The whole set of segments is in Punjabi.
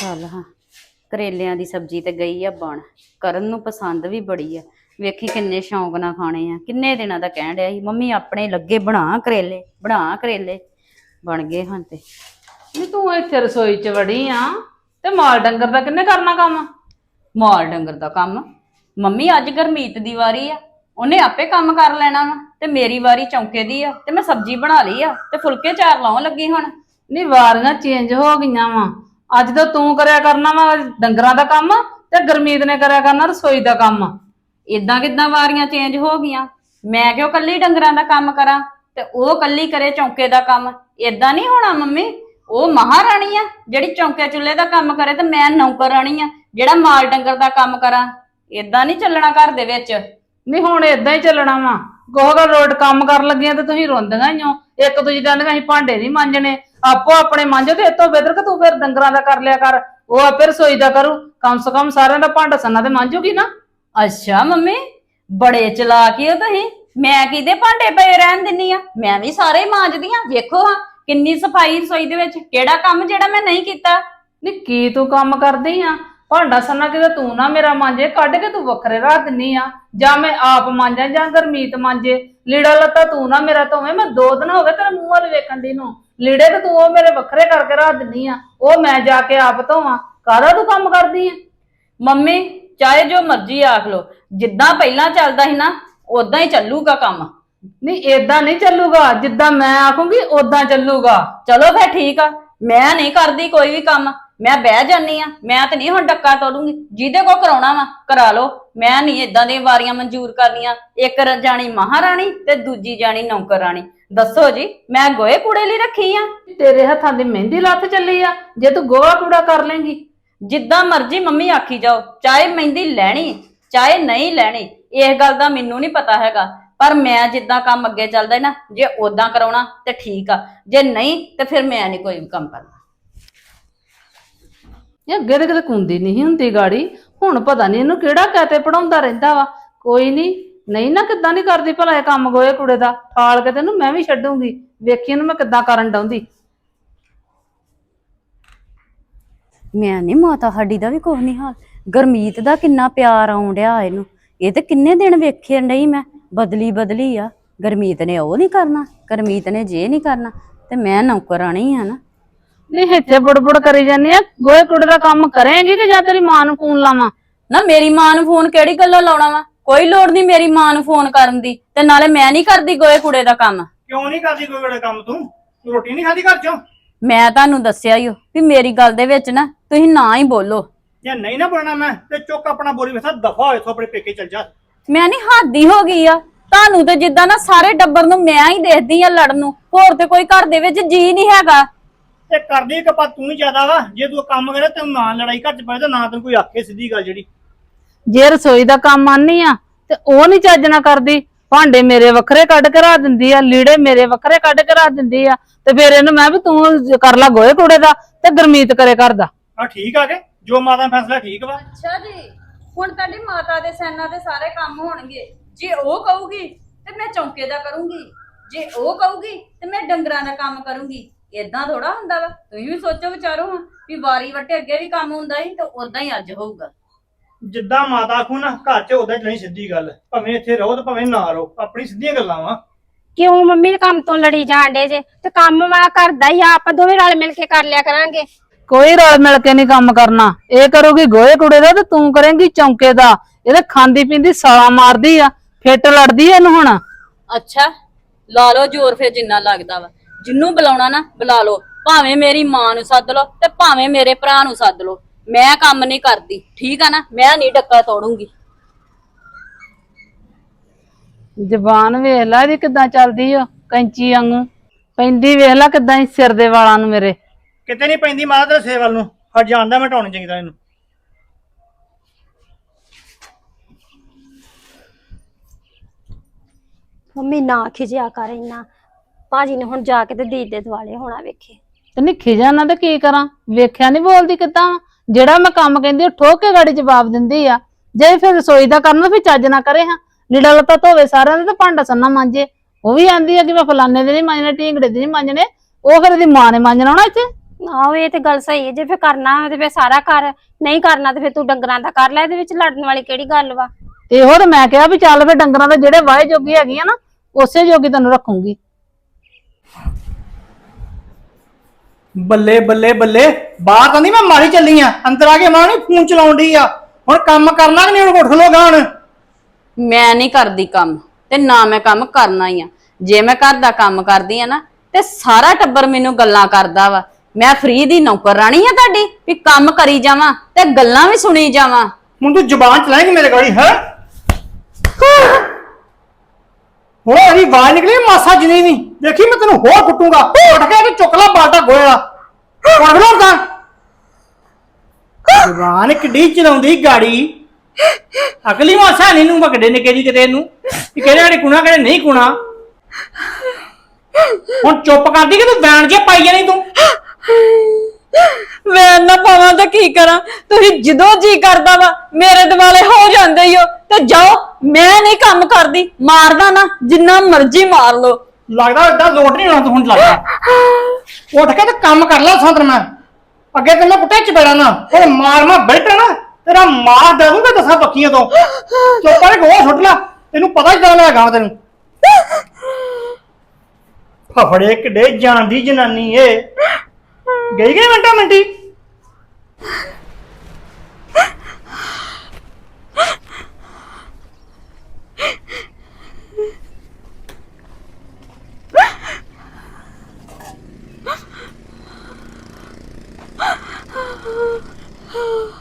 ਚੱਲ ਹਾਂ ਕਰੇਲਿਆਂ ਦੀ ਸਬਜ਼ੀ ਤੇ ਗਈ ਆ ਬਣ। ਕਰਨ ਨੂੰ ਪਸੰਦ ਵੀ ਬੜੀ ਆ। ਵੇਖੀ ਕਿੰਨੇ ਸ਼ੌਂਕ ਨਾਲ ਖਾਣੇ ਆ। ਕਿੰਨੇ ਦਿਨਾਂ ਦਾ ਕਹਿਣ ਡਿਆ ਸੀ ਮੰਮੀ ਆਪਣੇ ਲੱਗੇ ਬਣਾ ਕਰੇਲੇ ਬਣਾ ਕਰੇਲੇ। ਬਣ ਗਏ ਹਾਂ ਤੇ। ਨਹੀਂ ਤੂੰ ਇੱਥੇ ਰਸੋਈ 'ਚ ਵੜੀ ਆ ਤੇ ਮਾਲ ਡੰਗਰ ਦਾ ਕਿੰਨੇ ਕਰਨਾ ਕੰਮ? ਮਾਲ ਡੰਗਰ ਦਾ ਕੰਮ? ਮੰਮੀ ਅੱਜ ਗਰਮੀਤ ਦੀ ਵਾਰੀ ਆ। ਉਹਨੇ ਆਪੇ ਕੰਮ ਕਰ ਲੈਣਾ ਵਾ ਤੇ ਮੇਰੀ ਵਾਰੀ ਚੌਂਕੇ ਦੀ ਆ ਤੇ ਮੈਂ ਸਬਜ਼ੀ ਬਣਾ ਲਈ ਆ ਤੇ ਫੁਲਕੇ ਚਾਰ ਲਾਉਣ ਲੱਗੀ ਹੁਣ। ਨਹੀਂ ਵਾਰੀਆਂ ਚੇਂਜ ਹੋ ਗਈਆਂ ਵਾ। ਅੱਜ ਤਾਂ ਤੂੰ ਕਰਿਆ ਕਰਨਾ ਵਾ ਡੰਗਰਾਂ ਦਾ ਕੰਮ ਤੇ ਗਰਮੀਤ ਨੇ ਕਰਿਆ ਕਰਨਾ ਰਸੋਈ ਦਾ ਕੰਮ। ਇਦਾਂ ਕਿਦਾਂ ਵਾਰੀਆਂ ਚੇਂਜ ਹੋ ਗਈਆਂ? ਮੈਂ ਕਿਉਂ ਕੱਲੀ ਡੰਗਰਾਂ ਦਾ ਕੰਮ ਕਰਾਂ ਤੇ ਉਹ ਕੱਲੀ ਕਰੇ ਚੌਂਕੇ ਦਾ ਕੰਮ? ਇਦਾਂ ਨਹੀਂ ਹੋਣਾ ਮੰਮੀ? ਉਹ ਮਹਾਰਾਣੀ ਆ, ਜਿਹੜੀ ਚੌਂਕੇ ਚੁੱਲ੍ਹੇ ਦਾ ਕੰਮ ਕਰੇ ਤੇ ਮੈਂ ਨੌਕਰਾਣੀ ਆ, ਜਿਹੜਾ ਮਾਲ ਡੰਗਰ ਦਾ ਕੰਮ ਕਰਾਂ। ਇਦਾਂ ਨਹੀਂ ਚੱਲਣਾ ਘਰ ਦੇ ਵਿੱਚ? ਨਹੀਂ, ਹੁਣ ਇਦਾਂ ਹੀ ਚੱਲਣਾ ਵਾ। ਗੋਗਾ ਰੋਡ ਕੰਮ ਕਰਨ ਲੱਗੀਆਂ ਤੇ ਤੁਸੀਂ ਰੋਂਦੀਆਂ ਹੀ ਹੋ। ਇੱਕ ਦੂਜੀ ਕਹਿੰਦੀਆਂ ਅਸੀਂ ਭਾਂਡੇ ਨਹੀਂ ਮਾਂਜਣੇ। ਆਪੋ ਆਪਣੇ ਮਾਂਜੋ ਤੇ ਇਤੋਂ ਬਿਹਤਰ ਕਿ ਤੂੰ ਫਿਰ ਡੰਗਰਾਂ ਦਾ ਕਰ ਲਿਆ ਕਰ ਉਹ ਆਪੇ ਰਸੋਈ ਦਾ ਕਰੂ ਕਮ ਸੇ ਕਮ ਸਾਰਿਆਂ ਦਾ ਭਾਂਡਾ ਸੰਨਾ ਤੇ ਮਾਂਜੂਗੀ ਨਾ। ਅੱਛਾ ਮੰਮੀ ਬੜੇ ਚਲਾਕੀ ਹੋ ਤੁਸੀਂ। ਮੈਂ ਕਿਹਦੇ ਭਾਂਡੇ ਪਏ ਰਹਿਣ ਦਿੰਨੀ ਆ? ਮੈਂ ਵੀ ਸਾਰੇ ਮਾਂਜਦੀ ਆ ਵੇਖੋ ਹਾਂ ਕਿੰਨੀ ਸਫ਼ਾਈ ਰਸੋਈ ਦੇ ਵਿੱਚ ਕਿਹੜਾ ਕੰਮ ਜਿਹੜਾ ਮੈਂ ਨਹੀਂ ਕੀਤਾ। ਨਹੀਂ ਕੀ ਤੂੰ ਕੰਮ ਕਰਦੀ ਆ? ਭਾਂਡਾ ਸੰਨਾ ਕਿਤੇ ਤੂੰ ਨਾ ਮੇਰਾ ਮਾਂਜੇ ਕੱਢ ਕੇ ਤੂੰ ਵੱਖਰੇ ਰੱਖ ਦਿੰਨੀ ਆ। ਜਾਂ ਮੈਂ ਆਪ ਮਾਂਜਾਂ ਜਾਂ ਗਰਮੀਤ ਮਾਂਜੇ। ਲੀੜਾ ਲੱਤਾ ਤੂੰ ਨਾ ਮੇਰਾ ਧੋਵੇਂ ਮੈਂ ਦੋ ਦਿਨ ਹੋ ਗਏ ਤੇਰੇ ਮੂੰਹ ਵੱਲ ਵੇਖਣ ਦੀ ਨੂੰ। ਲੀੜੇ ਤੇ ਤੂੰ ਉਹ ਮੇਰੇ ਵੱਖਰੇ ਕਰਕੇ ਰੱਖ ਦਿੰਨੀ ਆ। ਉਹ ਮੈਂ ਜਾ ਕੇ ਆਪ ਧੋਵਾਂ। ਕਾਹਦਾ ਤੂੰ ਕੰਮ ਕਰਦੀ ਆ? ਮੰਮੀ ਚਾਹੇ ਜੋ ਮਰਜ਼ੀ ਆਖ ਲੋ ਜਿੱਦਾਂ ਪਹਿਲਾਂ ਚੱਲਦਾ ਸੀ ਨਾ ਉਦਾਂ ਹੀ ਚੱਲੂਗਾ ਕੰਮ। ਨਹੀਂ ਏਦਾਂ ਨਹੀਂ ਚੱਲੂਗਾ। ਜਿੱਦਾਂ ਮੈਂ ਆਖੂੰਗੀ ਓਦਾਂ ਚੱਲੂਗਾ। ਚਲੋ ਫਿਰ ਠੀਕ ਆ। ਮੈਂ ਨਹੀਂ ਕਰਦੀ ਕੋਈ ਵੀ ਕੰਮ। ਮੈਂ ਬਹਿ ਜਾਨੀ ਆ। ਮੈਂ ਤੇ ਨਹੀਂ ਹੁਣ ਡੱਕਾ ਤੋੜੂੰਗੀ। ਜਿਹਦੇ ਕੋ ਕਰਾਉਣਾ ਵਾ ਕਰਾ ਲਓ। ਮੈਂ ਨਹੀਂ ਇਦਾਂ ਦੀਆਂ ਵਾਰੀਆਂ ਮਨਜ਼ੂਰ ਕਰਨੀਆਂ। ਇੱਕ ਜਾਣੀ ਮਹਾਰਾਣੀ ਤੇ ਦੂਜੀ ਜਾਣੀ ਨੌਕਰਾਣੀ। ਦੱਸੋ ਜੀ ਮੈਂ ਗੋਏ ਕੂੜੇ ਲਈ ਰੱਖੀ ਆ। ਤੇਰੇ ਹੱਥਾਂ ਦੀ ਮਹਿੰਦੀ ਲੱਥ ਚੱਲੀ ਆ ਜੇ ਤੂੰ ਗੋਹਾ ਕੂੜਾ ਕਰ ਲੇਂਗੀ। ਜਿੱਦਾਂ ਮਰਜ਼ੀ ਮੰਮੀ ਆਖੀ ਜਾਓ ਚਾਹੇ ਮਹਿੰਦੀ ਲੈਣੀ ਚਾਹੇ ਨਹੀਂ ਲੈਣੀ ਇਸ ਗੱਲ ਦਾ ਮੈਨੂੰ ਨਹੀਂ ਪਤਾ ਹੈਗਾ। ਪਰ ਮੈਂ ਜਿੱਦਾਂ ਕੰਮ ਅੱਗੇ ਚੱਲਦਾ ਹੈ ਨਾ ਜੇ ਉਦਾਂ ਕਰਾਉਣਾ ਤੇ ਠੀਕ ਆ ਜੇ ਨਹੀਂ ਤੇ ਫਿਰ ਮੈਂ ਨਹੀਂ ਕੋਈ ਵੀ ਕੰਮ ਕਰਨਾ। ਇਹ ਅੱਗੇ ਤੇ ਕਿਤੇ ਕੁੰਦੀ ਨਹੀਂ ਹੁੰਦੀ ਗਾੜੀ ਹੁਣ ਪਤਾ ਨਹੀਂ ਇਹਨੂੰ ਕਿਹੜਾ ਕਹਤੇ ਪੜਾਉਂਦਾ ਰਹਿੰਦਾ ਵਾ। ਕੋਈ ਨਹੀਂ ਨਹੀਂ ਨਾ ਕਿੱਦਾਂ ਨਹੀਂ ਕਰਦੀ ਭਲਾ ਇਹ ਕੰਮ ਗੋਏ ਕੁੜੇ ਦਾ? ਠਾਲ ਕੇ ਤੈਨੂੰ ਮੈਂ ਵੀ ਛੱਡੂੰਗੀ। ਵੇਖੀ ਇਹਨੂੰ ਮੈਂ ਕਿੱਦਾਂ ਕਰਨ ਡਾਉਂਦੀ। ਮੈਂ ਨਹੀਂ ਮਾਤਾ ਸਾਡੀ ਦਾ ਵੀ ਕੁਝ ਨਹੀਂ ਹਾਲ। ਗਰਮੀਤ ਦਾ ਕਿੰਨਾ ਪਿਆਰ ਆਉਣ ਡਿਆ ਇਹਨੂੰ। ਇਹ ਤੇ ਕਿੰਨੇ ਦਿਨ ਵੇਖੇ ਨਹੀਂ ਮੈਂ। ਬਦਲੀ ਬਦਲੀ ਆ। ਗਰਮੀਤ ਨੇ ਉਹ ਨਹੀਂ ਕਰਨਾ। ਗਰਮੀਤ ਨੇ ਜੇ ਨਹੀਂ ਕਰਨਾ। ਤੇ ਮੈਂ ਨੌਕਰਾਣੀ ਆ ਨਾ। ਨਹੀਂ ਇੱਥੇ ਬੁੜਬੁੜ ਕਰੀ ਜਾਂਦੀ ਆ। ਗੋਏ ਕੁੜੇ ਦਾ ਕੰਮ ਕਰੇਂਗੀ ਕਿ ਜਾਂ ਤੇਰੀ ਮਾਂ ਨੂੰ ਫੋਨ ਲਾਵਾਂ? ਨਾ ਮੇਰੀ ਮਾਂ ਨੂੰ ਫੋਨ ਕਿਹੜੀ ਗੱਲੋਂ ਲਾਉਣਾ ਵਾ? ਕੋਈ ਲੋੜ ਨਹੀਂ ਮੇਰੀ ਮਾਂ ਨੂੰ ਫੋਨ ਕਰਨ ਦੀ ਤੇ ਨਾਲੇ ਮੈਂ ਨਹੀਂ ਕਰਦੀ ਗੋਏ ਕੁੜੇ ਦਾ ਕੰਮ। ਕਿਉਂ ਨਹੀਂ ਕਰਦੀ ਕੋਈ ਬੜਾ ਕੰਮ ਤੂੰ? ਤੂੰ ਰੋਟੀ ਨਹੀਂ ਖਾਦੀ ਘਰ ਚੋਂ? ਮੈਂ ਤੁਹਾਨੂੰ ਦੱਸਿਆ ਹੀ ਵੀ ਮੇਰੀ ਗੱਲ ਦੇ ਵਿੱਚ ਨਾ ਤੁਸੀਂ ਨਾ ਹੀ ਬੋਲੋ। ਜੇ ਨਹੀਂ ਨਾ ਬੋਲਣਾ ਮੈਂ ਤੇ ਚੁੱਕ ਆਪਣਾ ਬੋਲੀ ਵੇਸਾ ਦਫਾ ਹੋਏ ਤੋਂ ਆਪਣੇ ਪੇਕੇ ਚੱਲ ਜਾ। ਮੈਂ ਨਹੀਂ ਹਾਦੀ ਹੋ ਗਈ ਆ। ਤੁਹਾਨੂੰ ਤੇ ਜਿੱਦਾਂ ਨਾ ਸਾਰੇ ਟੱਬਰ ਨੂੰ ਮੈਂ ਹੀ ਦੇਖਦੀ ਆ ਲੜਨ ਨੂੰ। ਹੋਰ ਤੇ ਕੋਈ ਘਰ ਦੇ ਵਿੱਚ ਜੀ ਨਹੀਂ ਹੈਗਾ। ਤੇ ਕਰਦੀ ਕਪਾ ਤੂੰ ਹੀ ਜ਼ਿਆਦਾ ਵਾ। ਜੇ ਤੂੰ ਕੰਮ ਕਰੇ ਤੈਨੂੰ ਨਾ ਲੜਾਈ ਘਰ ਚ ਪਏ ਤੇ ਨਾ ਤੈਨੂੰ ਕੋਈ ਆਖੇ ਸਿੱਧੀ ਗੱਲ ਜਿਹੜੀ। ਜੇ ਰਸੋਈ ਦਾ ਕੰਮ ਆਨੀ ਆ ਤੇ ਉਹ ਨਹੀਂ ਚੱਜ ਨਾ ਕਰਦੀ। ਭਾਂਡੇ ਮੇਰੇ ਵੱਖਰੇ ਕੱਢ ਕੇ ਰੱਖ ਦਿੰਦੀ ਆ ਲੀੜੇ ਮੇਰੇ ਵੱਖਰੇ ਕੱਢ ਕੇ ਰੱਖ ਦਿੰਦੀ ਆ ਤੇ ਫਿਰ ਇਹਨੂੰ ਮੈਂ ਵੀ ਤੂੰ ਕਰ ਲੈ ਗੋਏ ਕੁੜੇ ਦਾ ਤੇ ਗਰਮੀਤ ਕਰੇ ਕਰਦਾ ਆ ਠੀਕ ਆ ਕੇ? ਜੋ ਮਾਤਾ ਦਾ ਫੈਸਲਾ ਠੀਕ ਵਾ? ਅੱਛਾ ਜੀ ਹੁਣ ਤੁਹਾਡੀ ਮਾਤਾ ਦੇ ਸੈਨਾ ਦੇ ਸਾਰੇ ਕੰਮ ਹੋਣਗੇ। ਜੇ ਉਹ ਕਹੂਗੀ ਤੇ ਮੈਂ ਚੌਂਕੇ ਦਾ ਕਰੂੰਗੀ। ਜੇ ਉਹ ਕਹੂਗੀ ਤੇ ਮੈਂ ਡੰਗਰਾਂ ਦਾ ਕੰਮ ਕਰੂੰਗੀ। ਇਦਾਂ ਥੋੜਾ ਹੁੰਦਾ ਵਾ। ਤੁਸੀਂ ਵੀ ਸੋਚੋ ਵਿਚਾਰੋ ਹਾਂ ਵੀ ਵਾਰੀ ਵਟੇ ਅੱਗੇ ਵੀ ਕੰਮ ਹੁੰਦਾ ਸੀ ਤੇ ਉਦਾਂ ਹੀ ਅੱਜ ਹੋਊਗਾ। ਜਿੱਦਾਂ ਮਾਤਾ ਆਖੂ ਨਾ ਘਰ ਚ ਉਦਾਂ ਚਲਣੀ ਸਿੱਧੀ ਗੱਲ। ਭਾਵੇਂ ਇੱਥੇ ਰਹੋ ਤੇ ਭਾਵੇਂ ਨਾ ਰਹੋ ਆਪਣੀ ਸਿੱਧੀਆਂ ਗੱਲਾਂ ਵਾ। ਕਿਉਂ ਮੰਮੀ ਦੇ ਕੰਮ ਤੋਂ ਲੜੀ ਜਾਣ ਡੇ ਜੇ? ਤੇ ਕੰਮ ਮੈਂ ਕਰਦਾ ਹੀ ਆ, ਆਪਾਂ ਦੋਵੇਂ ਰਲ ਮਿਲ ਕੇ ਕਰ ਲਿਆ ਕਰਾਂਗੇ। ਕੋਈ ਰਲ ਮਿਲ ਕੇ ਨਹੀਂ ਕੰਮ ਕਰਨਾ। ਇਹ ਕਰੂਗੀ ਗੋਏ ਕੁੜੇ ਦਾ ਤੇ ਤੂੰ ਕਰੇਂਗੀ ਚੌਂਕੇ ਦਾ। ਇਹਦੇ ਖਾਂਦੀ ਪੀਂਦੀ ਸਾਲਾ ਮਾਰਦੀ ਆ ਫਿੱਟ ਲੜਦੀ ਆ ਇਹਨੂੰ ਹੁਣ। ਅੱਛਾ ਲਾ ਲਓ ਜ਼ੋਰ ਫਿਰ ਜਿੰਨਾ ਲੱਗਦਾ ਵਾ। ਜਿੰਨੂੰ ਬੁਲਾਉਣਾ ਨਾ ਬੁਲਾ ਲਓ। ਭਾਵੇਂ ਮੇਰੀ ਮਾਂ ਨੂੰ ਸੱਦ ਲਓ ਤੇ ਭਾਵੇਂ ਮੇਰੇ ਭਰਾ ਨੂੰ ਸੱਦ ਲਓ। ਮੈਂ ਕੰਮ ਨਹੀਂ ਕਰਦੀ ਠੀਕ ਆ ਨਾ? ਮੈਂ ਨਹੀਂ ਡੱਕਾ ਤੋੜੂੰਗੀ। ਜ਼ਬਾਨ ਵੇਖ ਲੈ ਇਹਦੀ ਕਿਦਾਂ ਚੱਲਦੀ ਆ ਕੈਂਚੀ ਵਾਂਗੂ। ਪੈਂਦੀ ਵੇਖ ਲੈ ਕਿਦਾਂ ਹੀ ਸਿਰ ਦੇ ਵਾਲਾਂ ਨੂੰ ਮੇਰੇ। ਕਿਤੇ ਨਹੀਂ ਪੈਂਦੀ ਮਾਤਾ ਤੇਰੇ ਸੇ ਵੱਲ ਨੂੰ ਹਟ ਜਾਂਦਾ ਮੈਂ ਟਾਉਣੀ ਚੰਗੀ ਤਰ੍ਹਾਂ ਇਹਨੂੰ। ਮੰਮੀ ਨਾ ਖਿਜਿਆ ਕਰ ਇੰਨਾ। ਭਾਜੀ ਨੇ ਹੁਣ ਜਾ ਕੇ ਤੇ ਦੀਦ ਦੇ ਦੁਆਲੇ ਹੋਣਾ ਵੇਖੇ। ਤੇ ਨਿੱਖੀ ਜਾਣਾ ਤੇ ਕੀ ਕਰਾਂ? ਵੇਖਿਆ ਨਹੀਂ ਬੋਲਦੀ ਕਿਦਾਂ? ਜਿਹੜਾ ਮੈਂ ਕੰਮ ਕਹਿੰਦੀ ਉਹ ਠੋਕ ਕੇ ਗਾੜੀ ਜਵਾਬ ਦਿੰਦੀ ਆ। ਜੇ ਫਿਰ ਰਸੋਈ ਦਾ ਕਰਨਾ ਫਿਰ ਚੱਜ ਨਾ ਕਰੇ ਹਾਂ। ਲੀੜਾ ਲੱਤਾ ਧੋਵੇ ਸਾਰਿਆਂ ਦਾ ਤੇ ਭਾਂਡਾ ਸੰਨਾ ਮਾਂਜੇ। ਉਹ ਵੀ ਆਂਦੀ ਆ ਕਿ ਮੈਂ ਫਲਾਣੇ ਦੇ ਨਹੀਂ ਮਾਂਜਣੇ ਢੀਂਗੜੇ ਦੇ ਨਹੀਂ ਮਾਂਜਣੇ। ਉਹ ਫਿਰ ਇਹਦੀ ਮਾਂ ਨੇ ਮਾਂਜਣਾ ਹੋਣਾ ਇੱਥੇ। ਆਹੋ ਇਹ ਤੇ ਗੱਲ ਸਹੀ ਹੈ ਜੇ ਫੇ ਕਰਨਾ ਤੇ ਫੇ ਸਾਰਾ ਕਰ ਨਹੀਂ ਕਰਨਾ ਤੇ ਫੇ ਤੂੰ ਡੰਗਰਾਂ ਦਾ ਕਰ ਲੈ ਇਹਦੇ ਵਿੱਚ ਲੜਨ ਵਾਲੀ ਕਿਹੜੀ ਗੱਲ ਵਾ? ਇਹੋ ਤਾਂ ਮੈਂ ਕਿਹਾ ਵੀ ਚੱਲ ਫੇ ਡੰਗਰਾਂ ਦੇ ਜਿਹੜੇ ਵਾਏ ਜੋਗੀ ਹੈਗੀ ਆ ਨਾ ਉਸੇ ਜੋਗੀ ਤੈਨੂੰ ਰੱਖੂੰਗੀ। ਬੱਲੇ ਬੱਲੇ ਬੱਲੇ। ਬਾਹਰ ਤਾਂ ਨਹੀਂ ਮੈਂ ਮਾਰੀ ਚੱਲੀ ਆ। ਅੰਦਰ ਆ ਕੇ ਮਾਂ ਨਹੀਂ ਫੋਨ ਚਲਾਉਣ ਡਈ ਆ। ਹੁਣ ਕੰਮ ਕਰਨਾ ਕਿ ਨਹੀਂ? ਹੁਣ ਉੱਠ ਲੋਗਾ ਹੁਣ ਮੈਂ ਨਹੀਂ ਕਰਦੀ ਕੰਮ ਤੇ ਨਾ ਮੈਂ ਕੰਮ ਕਰਨਾ ਹੀ ਆ। ਜੇ ਮੈਂ ਘਰ ਦਾ ਕੰਮ ਕਰਦੀ ਆ ਨਾ ਤੇ ਸਾਰਾ ਟੱਬਰ ਮੈਨੂੰ ਗੱਲਾਂ ਕਰਦਾ ਵਾ। ਮੈਂ ਫ੍ਰੀ ਦੀ ਨੌਕਰਾਣੀ ਆ ਤੁਹਾਡੀ ਵੀ ਕੰਮ ਕਰੀ ਜਾਵਾਂ ਤੇ ਗੱਲਾਂ ਵੀ ਸੁਣੀ ਜਾਵਾਂ। ਹੁਣ ਤੂੰ ਜ਼ੁਬਾਨ ਚਲਾਏਂਗੀ ਮੇਰੇ ਗਾੜੀ ਹੈ? ਹੁਣ ਅਰੀ ਆਵਾਜ਼ ਨਿਕਲੀ ਮਾਸਾ ਜਨੀ ਨਹੀਂ ਦੇਖੀ ਮੈਂ ਤੈਨੂੰ ਹੋਰ ਕੁੱਟੂਗਾ। ਉੱਠ ਕੇ ਤੇ ਚੁੱਕ ਲਾ ਬਾਟਾ ਗੋਇਆ। ਉੱਠ ਲੋ ਤਾਂ। ਜ਼ੁਬਾਨ ਕਿੱਡੀ ਚਲਾਉਂਦੀ ਗਾੜੀ। ਅਗਲੀ ਮਾਸਾ ਨਹੀਂ ਨੂੰ ਬਕੜੇ ਨਿੱਕੇ ਜੀ ਕਿਤੇ ਇਹਨੂੰ। ਕਿ ਕਿਹੜੇ ਵਾਲੇ ਕੁਣਾ, ਕਿਹੜੇ ਨਹੀਂ ਕੁਣਾ। ਹੁਣ ਚੁੱਪ ਕਰਦੀ ਕਿ ਤੂੰ ਬੈਣ ਜੇ ਪਾਈ ਜਾਣੀ ਤੂੰ। ਮੈਂ ਨਾ ਪਾਵਾਂ ਤਾਂ ਕੀ ਕਰਾਂ? ਤੁਸੀਂ ਜਦੋਂ ਜੀ ਕਰਦਾ ਵਾ, ਮੇਰੇ ਦਿਵਾਲੇ ਹੋ ਜਾਂਦੇ ਹੀ ਹੋ। ਤੇ ਜਾਓ। ਮੈਂ ਨਹੀਂ ਕੰਮ ਕਰਦੀ, ਮਾਰਦਾ ਨਾ, ਜਿੰਨਾ ਮਰਜ਼ੀ ਮਾਰ ਲਓ। ਲੱਗਦਾ ਏਦਾਂ ਲੋਟ ਨਹੀਂ ਹੋਣਾ ਤੂੰ ਹੁਣ ਲੱਗਦਾ? ਉੱਠ ਕੇ ਤੇ ਕੰਮ ਕਰ ਲੈ ਸੰਦਰ ਮੈਂ। ਅੱਗੇ ਤੇ ਮੈਂ ਕੁੱਟੇ ਨਾ ਹੁਣ ਮਾਰ ਮੈਂ ਬੈਠਾ ਨਾ ਤੇਰਾ ਮਾਰ ਦੇ ਦੂੰਗਾ ਦਸਾਂ ਬੱਕੀਆਂ ਤੋਂ। ਚੁੱਪ ਕਰਕੇ ਉਹ ਸੁੱਟ ਲਾ, ਤੈਨੂੰ ਪਤਾ ਹੀ ਚੱਲ ਹੈਗਾ ਤੈਨੂੰ। ਫਫੜੇ ਕਿੱਡੇ ਜਾਣਦੀ ਜਨਾਨੀ ਏ। ਗਈ ਗਈ ਮਿੰਟਾਂ ਮਿੰਟੀ? oh, oh.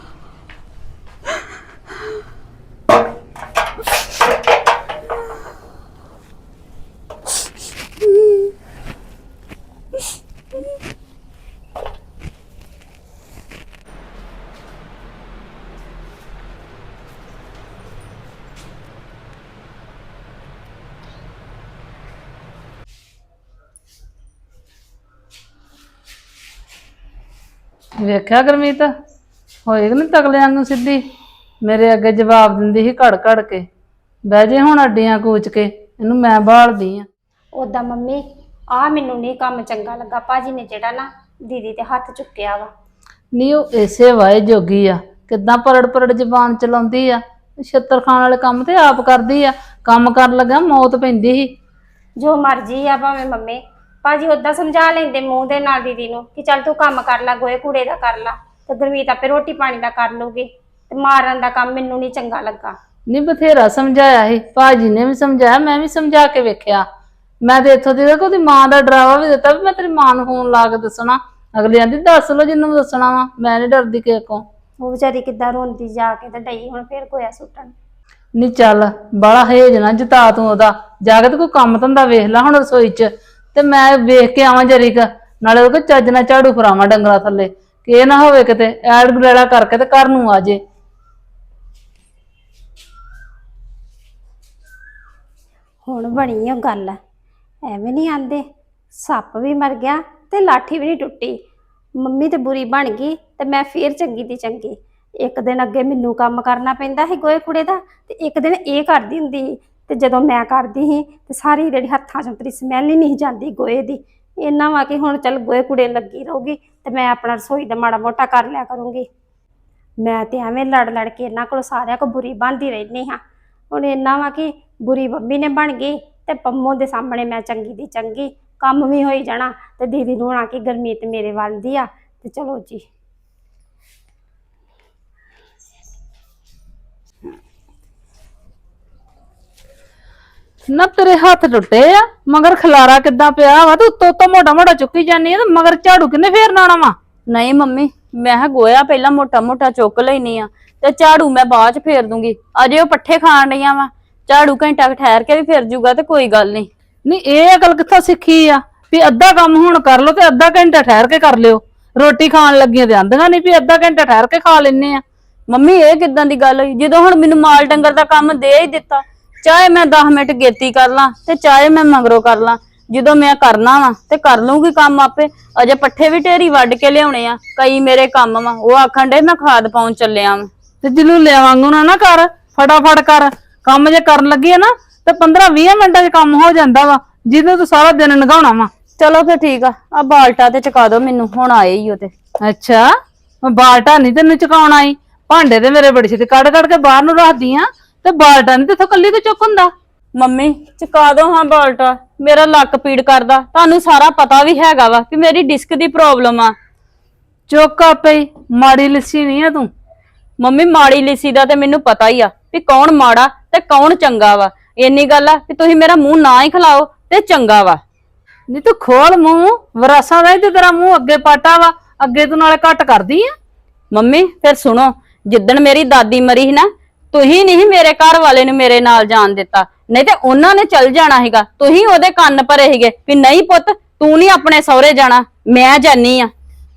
ਵੇਖਿਆ ਗੁਰਮੀਤ? ਹੋਏਗੀ ਨਾ ਤਗਲਿਆਂ ਨੂੰ ਸਿੱਧੀ? ਮੇਰੇ ਅੱਗੇ ਜਵਾਬ ਦਿੰਦੀ ਸੀ ਘੜ ਘੜ ਕੇ। ਬਹਿ ਜੇ ਹੁਣ ਅੱਡੀਆਂ ਕੂਚ ਕੇ ਇਹਨੂੰ ਮੈਂ ਬਾਲਦੀ ਆ। ਉਦਾਂ ਮੰਮੀ ਆ ਮੈਨੂੰ ਨਹੀਂ ਕੰਮ ਚੰਗਾ ਲੱਗਾ ਭਾਜੀ ਨੇ ਜਿਹੜਾ ਨਾ ਦੀਦੀ ਤੇ ਹੱਥ ਚੁੱਕਿਆ ਵਾ। ਨਹੀਂ ਉਹ ਇਸੇ ਵਾਏ ਜੋਗੀ ਆ। ਕਿੱਦਾਂ ਪਰੜ ਪਰੜ ਜ਼ਬਾਨ ਚਲਾਉਂਦੀ ਆ? ਛੱਤਰ ਖਾਣ ਵਾਲੇ ਕੰਮ ਤੇ ਆਪ ਕਰਦੀ ਆ। ਕੰਮ ਕਰਨ ਲੱਗਾ ਮੌਤ ਪੈਂਦੀ ਸੀ। ਜੋ ਮਰਜ਼ੀ ਆ ਭਾਵੇਂ ਮੰਮੀ ਭਾਜੀ ਉਦਾਂ ਸਮਝਾ ਲੈਂਦੇ ਮੂੰਹ ਦੇ ਨਾਲ ਦੀਦੀ ਨੂੰ ਕਿ ਚੱਲ ਤੂੰ ਕੰਮ ਕਰ ਲੈ ਗੋਏ ਕੂੜੇ ਦਾ ਕਰ ਲੈ ਤੇ ਗੁਰਮੀਤ ਆਪੇ ਰੋਟੀ ਪਾਣੀ ਦਾ ਕਰ ਲੂਗੀ ਤੇ ਮਾਰਨ ਦਾ ਕੰਮ ਮੈਨੂੰ ਨਹੀਂ ਚੰਗਾ ਲੱਗਾ। ਨਹੀਂ ਬਥੇਰਾ ਸਮਝਾਇਆ ਸੀ ਭਾਜੀ ਨੇ ਵੀ ਸਮਝਾਇਆ ਮੈਂ ਵੀ ਸਮਝਾ ਕੇ ਵੇਖਿਆ। ਮੈਂ ਤੇ ਇੱਥੋਂ ਦੀ ਦੇਖੋ ਉਹਦੀ ਮਾਂ ਦਾ ਡਰਾਵਾ ਵੀ ਦਿੱਤਾ ਵੀ ਮੈਂ ਤੇਰੀ ਮਾਂ ਨੂੰ ਫੋਨ ਲਾ ਕੇ ਦੱਸਣਾ। ਅਗਲੀ ਆਂਦੀ ਦੱਸ ਲੋ ਜਿੰਨੂੰ ਦੱਸਣਾ ਵਾ ਮੈਂ ਨਹੀਂ ਡਰਦੀ ਕਿਸੇ ਕੋ ਉਹ ਵਿਚਾਰੀ ਕਿੱਦਾਂ ਰੋਂਦੀ ਜਾ ਕੇ ਤੇ ਡਈ ਹੁਣ ਫੇਰ ਕੋਇਆ ਸੁੱਟਣ। ਨਹੀਂ ਚੱਲ ਬੜਾ ਹੇਜ ਨਾ ਜਤਾ ਤੂੰ ਉਹਦਾ। ਜਾ ਕੇ ਤੇ ਕੋਈ ਕੰਮ ਧੰਦਾ ਵੇਖ ਲੈ ਹੁਣ ਰਸੋਈ 'ਚ। ਤੇ ਮੈਂ ਵੇਖ ਕੇ ਆਵਾਂ ਜਰੀ ਕ, ਨਾਲੇ ਉਹ ਚੱਜ ਨਾਲ ਝਾੜੂ ਫਰਾਵਾਂ ਡੰਗਰਾਂ ਥੱਲੇ, ਕਿ ਇਹ ਨਾ ਹੋਵੇ ਕਿਤੇ ਐਡ ਗਲੇਲਾ ਕਰਕੇ ਤੇ ਘਰ ਨੂੰ ਆ ਜੇ। ਹੁਣ ਬਣੀ ਉਹ ਗੱਲ। ਐਵੇਂ ਨਹੀਂ ਆਂਦੇ। ਸੱਪ ਵੀ ਮਰ ਗਿਆ ਤੇ ਲਾਠੀ ਵੀ ਨਹੀਂ ਟੁੱਟੀ। ਮੰਮੀ ਤੇ ਬੁਰੀ ਬਣ ਗਈ ਤੇ ਮੈਂ ਫੇਰ ਚੰਗੀ ਦੀ ਚੰਗੀ। ਇੱਕ ਦਿਨ ਅੱਗੇ ਮੈਨੂੰ ਕੰਮ ਕਰਨਾ ਪੈਂਦਾ ਸੀ ਗੋਏ ਕੁੜੇ ਦਾ ਤੇ ਇੱਕ ਦਿਨ ਇਹ ਕਰਦੀ ਹੁੰਦੀ ਸੀ। ਤੇ ਜਦੋਂ ਮੈਂ ਕਰਦੀ ਸੀ ਤੇ ਸਾਰੀ ਜਿਹੜੀ ਹੱਥਾਂ ਚੋਂ ਤੇਰੀ ਸਮੈਲ ਹੀ ਨਹੀਂ ਜਾਂਦੀ ਗੋਏ ਦੀ। ਇੰਨਾ ਵਾ ਕਿ ਹੁਣ ਚੱਲ ਗੋਏ ਕੁੜੇ ਲੱਗੀ ਰਹੂਗੀ ਤੇ ਮੈਂ ਆਪਣਾ ਰਸੋਈ ਦਾ ਮਾੜਾ ਮੋਟਾ ਕਰ ਲਿਆ ਕਰੂੰਗੀ। ਮੈਂ ਤੇ ਐਵੇਂ ਲੜ ਲੜ ਕੇ ਇਹਨਾਂ ਕੋਲ ਸਾਰਿਆਂ ਕੋ ਬੁਰੀ ਬਣਦੀ ਰਹਿੰਦੀ ਹਾਂ। ਹੁਣ ਇੰਨਾ ਵਾ ਕਿ ਬੁਰੀ ਬੰਬੀ ਨੇ ਬਣ ਗਈ ਤੇ ਪੰਮੋ ਦੇ ਸਾਹਮਣੇ ਮੈਂ ਚੰਗੀ ਦੀ ਚੰਗੀ, ਕੰਮ ਵੀ ਹੋਈ ਜਾਣਾ ਤੇ ਦੀਦੀ ਨੂੰ ਆ ਕੇ ਗਰਮੀਤ ਮੇਰੇ ਵੱਲ ਦੀ ਆ ਤੇ ਚਲੋ ਜੀ। ਨਾ ਤੇਰੇ ਹੱਥ ਟੁੱਟੇ ਆ ਮਗਰ ਖਲਾਰਾ ਕਿੱਦਾਂ ਪਿਆ ਵਾ? ਤੂੰ ਉੱਤੋਂ ਉੱਤੋਂ ਮੋਟਾ ਮੋਟਾ ਚੁੱਕੀ ਜਾਨੀ ਆ ਤੇ ਮਗਰ ਝਾੜੂ ਕਿੰਨੇ ਫੇਰਨ ਆਉਣਾ ਵਾ? ਨਹੀਂ ਮੰਮੀ ਮੈਂ ਕਿਹਾ ਗੋਇਆ ਪਹਿਲਾਂ ਮੋਟਾ ਮੋਟਾ ਚੁੱਕ ਲੈਣੀ ਆ ਤੇ ਝਾੜੂ ਮੈਂ ਬਾਅਦ ਚ ਫੇਰ ਦੂੰਗੀ। ਅਜੇ ਉਹ ਪੱਠੇ ਖਾਣ ਡਈਆਂ ਵਾ ਝਾੜੂ ਘੰਟਾ ਕੁ ਠਹਿਰ ਕੇ ਵੀ ਫੇਰ ਜੂਗਾ ਤੇ ਕੋਈ ਗੱਲ ਨਹੀਂ। ਨਹੀਂ ਇਹ ਅਕਲ ਕਿੱਥੋਂ ਸਿੱਖੀ ਆ? ਵੀ ਅੱਧਾ ਕੰਮ ਹੁਣ ਕਰ ਲਓ ਤੇ ਅੱਧਾ ਘੰਟਾ ਠਹਿਰ ਕੇ ਕਰ ਲਿਓ। ਰੋਟੀ ਖਾਣ ਲੱਗੀਆਂ ਤੇ ਆਂਦੀਆਂ ਨਹੀਂ ਵੀ ਅੱਧਾ ਘੰਟਾ ਠਹਿਰ ਕੇ ਖਾ ਲੈਨੇ ਆ। ਮੰਮੀ ਇਹ ਕਿਦਾਂ ਦੀ ਗੱਲ ਹੋਈ? ਜਦੋਂ ਹੁਣ ਮੈਨੂੰ ਮਾਲ ਡੰਗਰ ਦਾ ਕੰਮ ਦੇ ਹੀ ਦਿੱਤਾ ਚਾਹੇ ਮੈਂ 10 ਮਿੰਟ ਗੇਤੀ ਕਰ ਲਾਂ ਤੇ ਚਾਹੇ ਮੈਂ ਮਗਰੋਂ ਕਰ ਲਾਂ ਜਦੋਂ ਮੈਂ ਕਰਨਾ ਵਾ ਤੇ ਕਰ ਲੂੰਗੀ ਕੰਮ ਆਪੇ। ਅਜੇ ਪੱਠੇ ਵੀ ਢੇਰੀ ਵੱਢ ਕੇ ਲਿਆਉਣੇ ਆ ਕਈ ਮੇਰੇ ਕੰਮ ਵਾ ਉਹ ਆਖਣ ਡੇ ਮੈਂ ਖਾਦ ਪਾਉਣ ਚੱਲਿਆ ਵਾਂ। ਤੇ ਜਿਹਨੂੰ ਲਿਆਵਾਂਗੂ ਨਾ ਨਾ ਕਰ ਫਟਾਫਟ ਕਰ। ਕੰਮ ਜੇ ਕਰਨ ਲੱਗੀ ਆ ਨਾ ਤੇ 15 20 ਮਿੰਟਾਂ 'ਚ ਕੰਮ ਹੋ ਜਾਂਦਾ ਵਾ ਜਿਹਨੂੰ ਤੂੰ ਸਾਰਾ ਦਿਨ ਨਗਾਉਣਾ ਵਾ। ਚਲੋ ਫਿਰ ਠੀਕ ਆ ਆ ਬਾਲਟਾ ਤੇ ਚਕਾ ਦਿਓ ਮੈਨੂੰ ਹੁਣ ਆਏ ਹੀ ਉਹ ਤੇ ਅੱਛਾ ਮੈਂ ਬਾਲਟਾ ਨਹੀਂ ਤੈਨੂੰ ਚੁਕਾਉਣ ਆਈ ਭਾਂਡੇ ਤੇ ਮੇਰੇ ਬੜੀ ਛੇਤੀ ਕੱਢ ਕੱਢ ਕੇ ਬਾਹਰ ਨੂੰ ਰੱਖਦੀ ਆ। ਤੇ ਬਾਲਟਾ ਨਹੀਂ ਤੇ ਕੱਲੀ ਤੋਂ ਚੁੱਕ ਹੁੰਦਾ? ਮੰਮੀ ਚਕਾ ਦਿਓ ਹਾਂ ਬਾਲਟਾ। ਮੇਰਾ ਲੱਕ ਪੀੜ ਕਰਦਾ। ਤੁਹਾਨੂੰ ਸਾਰਾ ਪਤਾ ਵੀ ਹੈਗਾ ਵਾ ਕਿ ਮੇਰੀ ਡਿਸਕ ਦੀ ਪ੍ਰੋਬਲਮ ਆ। ਚੁੱਕ ਆਪੇ ਹੀ, ਮਾੜੀ ਲੱਸੀ ਨਹੀਂ ਆ ਤੂੰ? ਮੰਮੀ ਮਾੜੀ ਲਿਸੀ ਦਾ ਤੇ ਮੈਨੂੰ ਪਤਾ ਹੀ ਆ ਵੀ ਕੌਣ ਮਾੜਾ ਤੇ ਕੌਣ ਚੰਗਾ ਵਾ। ਇੰਨੀ ਗੱਲ ਆ ਕਿ ਤੁਸੀਂ ਮੇਰਾ ਮੂੰਹ ਨਾ ਹੀ ਖਿਲਾਓ ਤੇ ਚੰਗਾ ਵਾ। ਨਹੀਂ ਤੂੰ ਖੋਲ ਮੂੰਹ ਵਰਾਸਾ ਦਾ ਹੀ ਤੇ ਤੇਰਾ ਮੂੰਹ ਅੱਗੇ ਪਾਟਾ ਵਾ। ਅੱਗੇ ਤੂੰ ਨਾਲੇ ਘੱਟ ਕਰਦੀ ਆ। ਮੰਮੀ ਫਿਰ ਸੁਣੋ ਜਿੱਦਣ ਮੇਰੀ ਦਾਦੀ ਮਰੀ ਸੀ ਨਾ ਤੁਸੀਂ ਨਹੀਂ ਮੇਰੇ ਘਰ ਵਾਲੇ ਨੂੰ ਮੇਰੇ ਨਾਲ ਜਾਣ ਦਿੱਤਾ। ਨਹੀਂ ਤੇ ਉਹਨਾਂ ਨੇ ਚੱਲ ਜਾਣਾ ਸੀਗਾ। ਤੁਸੀਂ ਉਹਦੇ ਕੰਨ ਭਰੇ ਸੀਗੇ ਵੀ ਨਹੀਂ ਪੁੱਤ ਤੂੰ ਨਹੀਂ ਆਪਣੇ ਸਹੁਰੇ ਜਾਣਾ ਮੈਂ ਜਾਨੀ ਆ।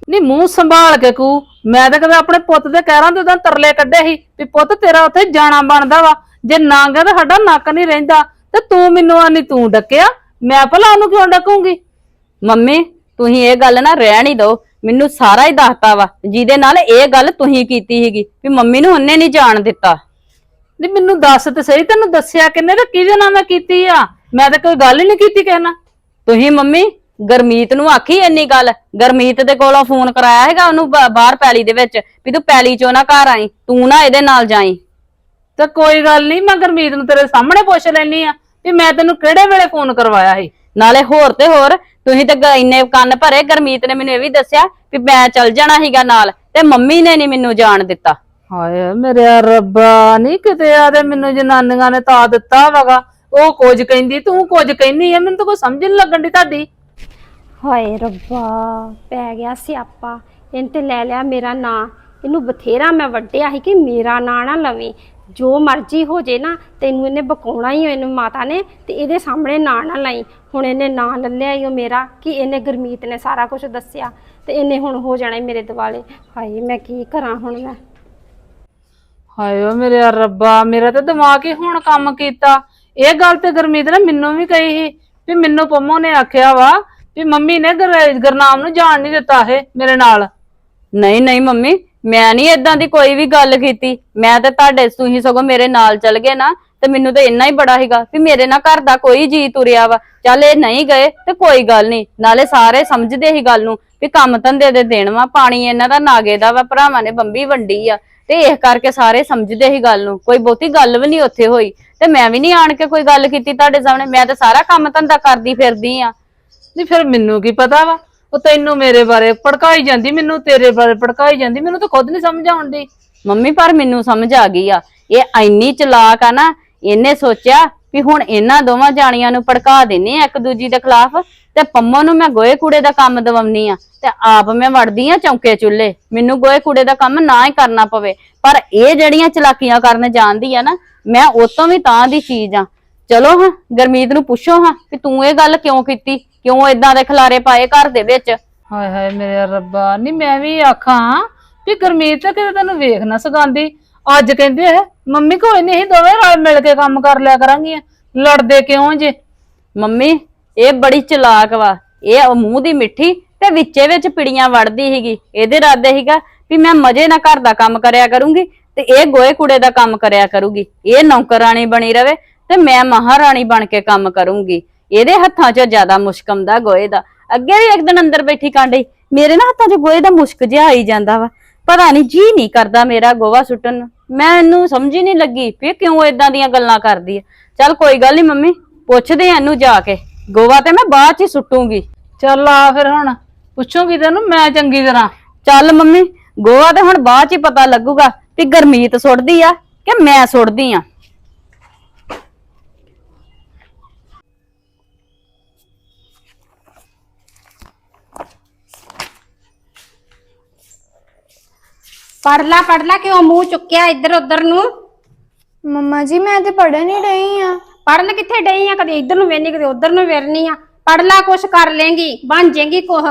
ਨਹੀਂ ਮੂੰਹ ਸੰਭਾਲ ਕੇ ਕੂ ਮੈਂ ਤਾਂ ਕਦੇ ਆਪਣੇ ਪੁੱਤ ਦੇ ਕਹਿਰਾਂ ਤੇ ਉਦਾਂ ਤਰਲੇ ਕੱਢੇ ਸੀ ਵੀ ਪੁੱਤ ਤੇਰਾ ਉੱਥੇ ਜਾਣਾ ਬਣਦਾ ਵਾ। ਜੇ ਨਾ ਗਿਆ ਤਾਂ ਸਾਡਾ ਨੱਕ ਨਹੀਂ ਰਹਿੰਦਾ। ਤੇ ਤੂੰ ਮੈਨੂੰ ਆਨੀ ਤੂੰ ਡੱਕਿਆ। ਮੈਂ ਭਲਾ ਉਹਨੂੰ ਕਿਉਂ ਡਕੂੰਗੀ? ਮੰਮੀ ਤੁਸੀਂ ਇਹ ਗੱਲ ਨਾ ਰਹਿਣ ਹੀ ਦਿਓ। ਮੈਨੂੰ ਸਾਰਾ ਹੀ ਦੱਸਤਾ ਵਾ। ਜਿਹਦੇ ਨਾਲ ਇਹ ਗੱਲ ਤੁਸੀਂ ਕੀਤੀ ਸੀਗੀ ਵੀ ਮੰਮੀ ਨੂੰ ਉਹਨੇ ਨਹੀਂ ਜਾਣ ਦਿੱਤਾ। ਨਹੀਂ ਮੈਨੂੰ ਦੱਸ ਤੇ ਸਹੀ ਤੈਨੂੰ ਦੱਸਿਆ ਕਿੰਨੇ ਤੇ ਕਿਹਦੇ ਨਾਲ ਮੈਂ ਕੀਤੀ ਆ? ਮੈਂ ਤਾਂ ਕੋਈ ਗੱਲ ਹੀ ਨਹੀਂ ਕੀਤੀ ਕਿਸੇ ਨਾਲ। ਤੁਸੀਂ ਮੰਮੀ ਗਰਮੀਤ ਨੂੰ ਆਖੀ ਇੰਨੀ ਗੱਲ ਗਰਮੀਤ ਦੇ ਕੋਲੋਂ ਫੋਨ ਕਰਾਇਆ ਹੈਗਾ ਉਹਨੂੰ ਬ- ਬਾਹਰ ਪੈਲੀ ਦੇ ਵਿੱਚ ਵੀ ਤੂੰ ਪੈਲੀ ਚੋਂ ਨਾ ਘਰ ਆਈ ਤੂੰ ਨਾ ਇਹਦੇ ਨਾਲ ਜਾਈ। ਤੇ ਕੋਈ ਗੱਲ ਨਹੀਂ ਮੈਂ ਗੁਰਮੀਤ ਨੂੰ ਤੇਰੇ ਸਾਹਮਣੇ ਪੁੱਛ ਲੈਣੀ ਆ ਵੀ ਮੈਂ ਤੈਨੂੰ ਕਿਹੜੇ ਵੇਲੇ ਫੋਨ ਕਰਵਾਇਆ ਸੀ? ਨਾਲੇ ਹੋਰ ਤੇ ਹੋਰ ਤੁਸੀਂ ਤੇ ਗ- ਇੰਨੇ ਕੰਨ ਭਰੇ ਗਰਮੀਤ ਨੇ ਮੈਨੂੰ ਇਹ ਵੀ ਦੱਸਿਆ ਵੀ ਮੈਂ ਚੱਲ ਜਾਣਾ ਸੀਗਾ ਨਾਲ ਤੇ ਮੰਮੀ ਨੇ ਨਹੀਂ ਮੈਨੂੰ ਜਾਣ ਦਿੱਤਾ। ਹਾਏ, ਮੇਰੇ ਰੱਬਾ ਨਹੀਂ ਕਿਤੇ ਆ ਮੈਨੂੰ ਜਨਾਨੀਆਂ ਨੇ ਤਾ ਦਿੱਤਾ ਵਗਾ। ਉਹ ਕੁਝ ਕਹਿੰਦੀ, ਤੂੰ ਕੁਝ ਕਹਿੰਦੀ ਆ, ਮੈਨੂੰ ਤਾਂ ਕੋਈ ਸਮਝ ਨਹੀਂ ਲੱਗਣ ਦੀ ਤੁਹਾਡੀ। ਹਾਏ ਰੱਬਾ, ਪੈ ਗਿਆ ਸਿਆਪਾ। ਇਹਨੇ ਤੇ ਲੈ ਲਿਆ ਮੇਰਾ ਨਾਂ। ਇਹਨੂੰ ਬਥੇਰਾ ਮੈਂ ਵੱਡਿਆ ਸੀ ਕਿ ਮੇਰਾ ਨਾਂ ਨਾ ਲਵੀਂ। ਜੋ ਮਰਜ਼ੀ ਹੋ ਜੇ ਨਾ, ਤੈਨੂੰ ਇਹਨੇ ਬਕਾਉਣਾ ਹੀ ਇਹਨੂੰ ਮਾਤਾ ਨੇ, ਤੇ ਇਹਦੇ ਸਾਹਮਣੇ ਨਾਂ ਨਾ ਲਾਈ। ਹੁਣ ਇਹਨੇ ਨਾਂ ਲੱਲਿਆ ਹੀ ਉਹ ਮੇਰਾ, ਕਿ ਇਹਨੇ ਗੁਰਮੀਤ ਨੇ ਸਾਰਾ ਕੁਝ ਦੱਸਿਆ, ਤੇ ਇਹਨੇ ਹੁਣ ਹੋ ਜਾਣਾ ਈ ਮੇਰੇ ਦਿਵਾਲੇ। ਹਾਏ, ਮੈਂ ਕੀ ਕਰਾਂ ਹੁਣ ਮੈਂ? ਹਾਏ ਓ ਮੇਰੇ ਰੱਬਾ, ਮੇਰਾ ਤਾਂ ਦਿਮਾਗ ਹੀ ਹੁਣ ਕੰਮ ਕੀਤਾ। ਇਹ ਗੱਲ ਤੇ ਗੁਰਮੀਤ ਨੇ ਮੈਨੂੰ ਵੀ ਕਹੀ ਸੀ ਵੀ ਮੈਨੂੰ ਪੰਮੋ ਨੇ ਆਖਿਆ ਵਾ ਵੀ ਮੰਮੀ ਨੇ ਗੁਰ- ਗੁਰਨਾਮ ਨੂੰ ਜਾਣ ਨਹੀਂ ਦਿੱਤਾ ਇਹ ਮੇਰੇ ਨਾਲ। ਨਹੀਂ ਨਹੀਂ ਮੰਮੀ, ਮੈਂ ਨਹੀਂ ਇਦਾਂ ਦੀ ਕੋਈ ਵੀ ਗੱਲ ਕੀਤੀ। ਮੈਂ ਤੇ ਤੁਹਾਡੇ ਤੁਸੀਂ ਸਗੋਂ ਮੇਰੇ ਨਾਲ ਚੱਲ ਗਏ ਨਾ, ਤੇ ਮੈਨੂੰ ਤਾਂ ਇੰਨਾ ਹੀ ਬੜਾ ਸੀਗਾ ਵੀ ਮੇਰੇ ਨਾਲ ਘਰ ਦਾ ਕੋਈ ਜੀ ਤੁਰਿਆ ਵਾ। ਚੱਲ ਇਹ ਨਹੀਂ ਗਏ ਤੇ ਕੋਈ ਗੱਲ ਨਹੀਂ, ਨਾਲੇ ਸਾਰੇ ਸਮਝਦੇ ਸੀ ਗੱਲ ਨੂੰ ਵੀ ਕੰਮ ਧੰਦੇ ਦੇ ਦੇਣ ਵਾ, ਪਾਣੀ ਇਹਨਾਂ ਦਾ ਨਾਗੇ ਦਾ ਵਾ, ਭਰਾਵਾਂ ਨੇ ਬੰਬੀ ਵੰਡੀ ਆ। ਤੇ ਇਸ ਕਰਕੇ ਸਾਰੇ ਸਮਝਦੇ ਸੀ ਗੱਲ ਨੂੰ। ਕੋਈ ਬਹੁਤੀ ਗੱਲ ਵੀ ਨਹੀਂ ਉੱਥੇ ਹੋਈ। ਤੇ ਮੈਂ ਵੀ ਨਹੀਂ ਆਣ ਕੇ ਕੋਈ ਗੱਲ ਕੀਤੀ ਤੁਹਾਡੇ ਸਾਹਮਣੇ। ਮੈਂ ਤਾਂ ਸਾਰਾ ਕੰਮ ਧੰਦਾ ਕਰਦੀ ਫਿਰਦੀ ਆ। ਨਹੀਂ ਫਿਰ ਮੈਨੂੰ ਕੀ ਪਤਾ ਵਾ? ਉਹ ਤੈਨੂੰ ਮੇਰੇ ਬਾਰੇ ਭੜਕਾਈ ਜਾਂਦੀ ਮੈਨੂੰ ਤੇਰੇ ਬਾਰੇ ਭੜਕਾਈ ਜਾਂਦੀ। ਮੈਨੂੰ ਤਾਂ ਖੁਦ ਨਹੀਂ ਸਮਝ ਆਉਂਦੀ। ਮੰਮੀ ਪਰ ਮੈਨੂੰ ਸਮਝ ਆ ਗਈ ਆ। ਇਹ ਇੰਨੀ ਚਲਾਕ ਆ ਨਾ ਇਹਨੇ ਸੋਚਿਆ ਵੀ ਹੁਣ ਇਹਨਾਂ ਦੋਵਾਂ ਜਾਣੀਆਂ ਨੂੰ ਭੜਕਾ ਦਿੰਨੇ ਆ ਇੱਕ ਦੂਜੀ ਦੇ ਖਿਲਾਫ। ਤੇ ਪੰਮੋ ਨੂੰ ਮੈਂ ਗੋਏ ਕੂੜੇ ਦਾ ਕੰਮ ਦਵਾਉਣੀ ਆ ਤੇ ਆਪ ਮੈਂ ਵੜਦੀ ਆ ਚੌਂਕੇ ਚੁੱਲੇ ਮੈਨੂੰ ਗੋਏ ਕੂੜੇ ਦਾ ਕੰਮ ਨਾ ਹੀ ਕਰਨਾ ਪਵੇ। ਪਰ ਇਹ ਜਿਹੜੀਆਂ ਚਲਾਕੀਆਂ ਕਰਨ ਜਾਣਦੀ ਆ ਨਾ ਮੈਂ ਉਹ ਤੋਂ ਵੀ ਤਾਂ ਦੀ ਚੀਜ਼ ਆ। ਚਲੋ ਹਾਂ ਗਰਮੀਤ ਨੂੰ ਪੁੱਛੋ ਹਾਂ ਕਿ ਤੂੰ ਇਹ ਗੱਲ ਕਿਉਂ ਕੀਤੀ? ਕਿਉਂ ਇਦਾਂ ਦੇ ਖਲਾਰੇ ਪਾਏ ਘਰ ਦੇ ਵਿੱਚ? ਹਾਏ ਹਾਏ ਮੇਰੇ ਰੱਬਾ ਨਹੀਂ ਮੈਂ ਵੀ ਆਖਾਂ ਵੀ ਗੁਰਮੀਤ ਤਾਂ ਕਿਤੇ ਤੈਨੂੰ ਵੇਖ ਨਾ ਸਕਾਂਦੀ। ਅੱਜ ਕਹਿੰਦੇ ਹੈ ਮੰਮੀ ਕੋਈ ਨਹੀਂ ਦੋਵੇਂ ਰਲ ਮਿਲ ਕੇ ਕੰਮ ਕਰ ਲਿਆ ਕਰਾਂਗੀਆਂ। ਲੜਦੇ ਕਿਉਂ ਜੇ? ਮੰਮੀ ਇਹ ਬੜੀ ਚਲਾਕ ਵਾ। ਇਹ ਉਹ ਮੂੰਹ ਦੀ ਮਿੱਠੀ ਤੇ ਵਿੱਚੇ ਵਿੱਚ ਪਿੜੀਆਂ ਵੜਦੀ ਸੀਗੀ। ਇਹਦੇ ਇਰਾਦੇ ਸੀਗਾ ਵੀ ਮੈਂ ਮਜੇ ਨਾਲ ਘਰ ਦਾ ਕੰਮ ਕਰਿਆ ਕਰੂੰਗੀ ਤੇ ਇਹ ਗੋਏ ਕੁੜੇ ਦਾ ਕੰਮ ਕਰਿਆ ਕਰੂਗੀ। ਇਹ ਨੌਕਰਾਣੀ ਬਣੀ ਰਵੇ ਤੇ ਮੈਂ ਮਹਾਰਾਣੀ ਬਣ ਕੇ ਕੰਮ ਕਰੂੰਗੀ। ਇਹਦੇ ਹੱਥਾਂ 'ਚ ਜ਼ਿਆਦਾ ਮੁਸ਼ਕ ਆਉਂਦਾ ਗੋਏ ਦਾ। ਅੱਗੇ ਵੀ ਇੱਕ ਦਿਨ ਅੰਦਰ ਬੈਠੀ ਕਾਂਡੀ ਮੇਰੇ ਨਾ ਹੱਥਾਂ 'ਚ ਗੋਏ ਦਾ ਮੁਸ਼ਕ ਜਿਹਾ ਆਈ ਜਾਂਦਾ ਵਾ। ਪਤਾ ਨਹੀਂ ਜੀ ਨਹੀਂ ਕਰਦਾ ਮੇਰਾ ਗੋਵਾ ਸੁੱਟਣ ਨੂੰ। ਮੈਂ ਇਹਨੂੰ ਸਮਝ ਹੀ ਨਹੀਂ ਲੱਗੀ ਵੀ ਇਹ ਕਿਉਂ ਇਦਾਂ ਦੀਆਂ ਗੱਲਾਂ ਕਰਦੀ ਹੈ ਚੱਲ ਕੋਈ ਗੱਲ ਨਹੀਂ ਮੰਮੀ, ਪੁੱਛਦੇ ਆ ਇਹਨੂੰ ਜਾ ਕੇ। ਗੋਵਾ ਤੇ ਮੈਂ ਬਾਅਦ ਚ ਹੀ ਸੁੱਟੂਗੀ। ਚੱਲ ਆ ਫਿਰ ਹੁਣ ਪੁੱਛੂਗੀ ਤੈਨੂੰ ਮੈਂ ਚੰਗੀ ਤਰ੍ਹਾਂ। ਚੱਲ ਮੰਮੀ ਗੋਵਾ ਤੇ ਹੁਣ ਬਾਅਦ ਚ ਹੀ ਪਤਾ ਲੱਗੂਗਾ ਕਿ ਗਰਮੀਤ ਸੁੱਟਦੀ ਆ ਕਿ ਮੈਂ ਸੁੱਟਦੀ ਆ। ਪੜ ਲਾ ਪੜ ਲਾ ਕਿਉਂ ਮੂੰਹ ਚੁੱਕਿਆ ਇੱਧਰ ਉੱਧਰ ਨੂੰ? ਮੰਮਾ ਜੀ ਮੈਂ ਤੇ ਪੜ੍ਹਨ ਹੀ ਰਹੀ ਆ। ਪੜਨ ਕਿੱਥੇ ਡਈ ਆ? ਕਦੇ ਇੱਧਰ ਨੂੰ ਵੇਰਨੀ ਕਦੇ ਉੱਧਰ ਨੂੰ ਵੇਰਨੀ ਆ। ਪੜ ਲਾ ਕੁਛ ਕਰ ਲੇਂਗੀ ਬਣ ਜਾਏਗੀ ਕੁਛ।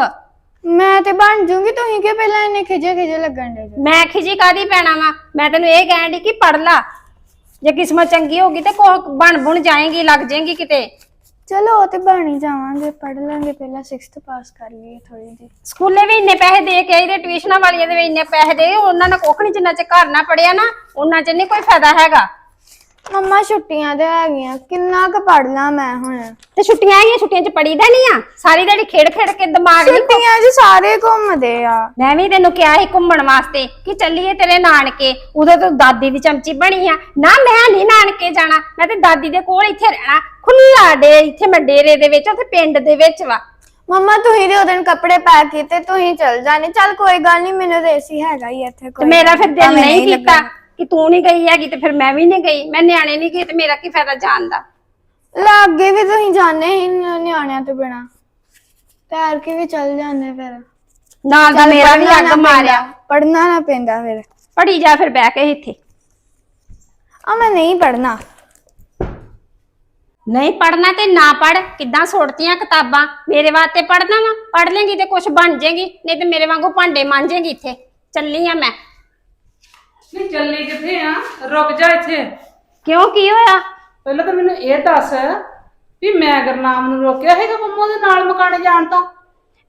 ਮੈਂ ਤੇ ਬਣ ਜੂੰਗੀ ਤੁਸੀਂ ਕਿ ਪਹਿਲਾਂ ਇੰਨੇ ਖਿਜੇ ਖਿਜੇ ਲੱਗਣ ਦੇ ਮੈਂ ਖਿਜੀ ਕਾਦੀ ਪੈਣਾ ਵਾ? ਮੈਂ ਤੈਨੂੰ ਇਹ ਕਹਿਣ ਦੀ ਕਿ ਪੜ ਲਾ। ਜੇ ਕਿਸਮਤ ਚੰਗੀ ਹੋਗੀ ਤੇ ਕੁਛ ਬਣ ਬੁਣ ਜਾਏਗੀ ਲੱਗ ਜਾਏਗੀ ਕਿਤੇ। ਚਲੋ ਉਹ ਤੇ ਬਣ ਹੀ ਜਾਵਾਂਗੇ ਪੜ ਲਾਂਗੇ ਪਹਿਲਾਂ 6th ਪਾਸ ਕਰ ਲਈਏ ਥੋੜੀ ਜੀ ਸਕੂਲੇ ਵੀ ਇੰਨੇ ਪੈਸੇ ਦੇ ਕੇ ਆਈ ਤੇ ਟਿਊਸ਼ਨਾਂ ਵਾਲੀਆਂ ਦੇ ਵੀ ਇੰਨੇ ਪੈਸੇ ਦੇ ਉਹਨਾਂ ਨਾਲ ਕੁੱਖ ਨਹੀਂ ਜਿੰਨਾ ਚ ਘਰ ਨਾ ਪੜਿਆ ਨਾ ਉਹਨਾਂ ਚ ਨਹੀਂ ਕੋਈ ਫਾਇਦਾ ਹੈਗਾ। ਮੰਮਾ ਛੁੱਟੀਆਂ ਤੇ ਹੈਗੀਆਂ। ਕਿੰਨਾ ਕੁ ਪੜ ਲਾਂ ਮੈਂ ਹੁਣ? ਤੇ ਛੁੱਟੀਆਂ ਆਈਆਂ ਛੁੱਟੀਆਂ 'ਚ ਪੜੀਦਾ ਨਹੀਂ ਆ? ਸਾਰੀ ਦਿਹਾੜੀ ਖੇਡ ਖੇਡ ਕੇ ਦਿਮਾਗ ਨਹੀਂ ਛੁੱਟੀਆਂ 'ਚ ਸਾਰੇ ਘੁੰਮਦੇ ਆ। ਮੈਂ ਵੀ ਤੈਨੂੰ ਕਿਹਾ ਸੀ ਘੁੰਮਣ ਵਾਸਤੇ ਕਿ ਚੱਲੀਏ ਤੇਰੇ ਨਾਨਕੇ। ਉਦੋਂ ਤੂੰ ਦਾਦੀ ਦੀ ਚਮਚੀ ਬਣੀ ਆ। ਨਾ ਮੈਂ ਨਹੀਂ ਨਾਨਕੇ ਜਾਣਾ। ਮੈਂ ਤੇ ਦਾਦੀ ਦੇ ਕੋਲ ਇੱਥੇ ਰਹਿਣਾ। ਖੁੱਲਾ ਡੇ ਇੱਥੇ ਮੈਂ ਡੇਰੇ ਦੇ ਵਿੱਚ ਉੱਥੇ ਪਿੰਡ ਦੇ ਵਿੱਚ ਵਾ। ਮੰਮਾ ਤੁਸੀਂ ਦੇ ਉਹਦਨ ਕੱਪੜੇ ਪਾ ਕੀਤੇ ਤੁਸੀਂ ਚਲ ਜਾਣੇ। ਚੱਲ ਕੋਈ ਗੱਲ ਨਹੀਂ ਮੈਨੂੰ ਤੇ ਏਸੀ ਹੈਗਾ ਹੀ ਇੱਥੇ ਤੇ ਕੋਈ। ਮੇਰਾ ਫਿਰ ਦਿਲ ਭਾਵੇਂ ਨਹੀਂ ਕੀਤਾ। ਲੱਗਣਾ। ਕਿ ਤੂੰ ਨਹੀਂ ਗਈ ਹੈਗੀ ਤੇ ਫਿਰ ਮੈਂ ਵੀ ਨਹੀਂ ਗਈ? ਮੈਂ ਨਿਆਣੇ ਨਹੀਂ ਗਏ ਤੇ ਮੇਰਾ ਕੀ ਫਾਇਦਾ ਜਾਣ ਦਾ? ਲਾਗੇ ਵੀ ਤੁਸੀਂ ਜਾਣੇ ਹੀ ਨ- ਨਿਆਣਿਆਂ ਤੋਂ ਬਿਨਾ। ਤੈਰ ਕੇ ਵੀ ਚੱਲ ਜਾਂਦੇ ਫਿਰ। ਨਾਲ ਦਾ ਮੇਰਾ ਵੀ ਅੱਗ ਮਾਰਿਆ। ਪੜਨਾ ਨਾ ਪੈਂਦਾ ਫਿਰ। ਪੜੀ ਜਾ ਫਿਰ ਬਹਿ ਕੇ ਇੱਥੇ। ਆ ਮੈਂ ਨਹੀਂ ਪੜਨਾ ਨਹੀਂ ਪੜਨਾ ਤੇ ਨਾ ਪੜ ਕਿੱਦਾਂ ਸੁੱਟਤੀਆਂ ਕਿਤਾਬਾਂ? ਮੇਰੇ ਵਾਸਤੇ ਪੜਨਾ ਵਾ। ਪੜ ਲੇਂਗੀ ਤੇ ਕੁਝ ਬਣ ਜਾਏਗੀ ਨਹੀਂ ਤੇ ਮੇਰੇ ਵਾਂਗੂ ਭਾਂਡੇ ਮਾਂਜੇਗੀ ਇੱਥੇ। ਚੱਲੀ ਆ ਮੈਂ। ਨਹੀਂ ਚੱਲੀ ਕਿੱਥੇ ਆ? ਰੁਕ ਜਾ ਇੱਥੇ। ਕਿਉਂ ਕੀ ਹੋਇਆ? ਪਹਿਲਾਂ ਤਾਂ ਮੈਨੂੰ ਇਹ ਦੱਸ ਵੀ ਮੈਂ ਗੁਰਨਾਮ ਨੂੰ ਰੋਕਿਆ ਹੈਗਾ ਪੰਮੋ ਦੇ ਨਾਲ ਮਕਾਣੇ ਜਾਣ ਤੋਂ?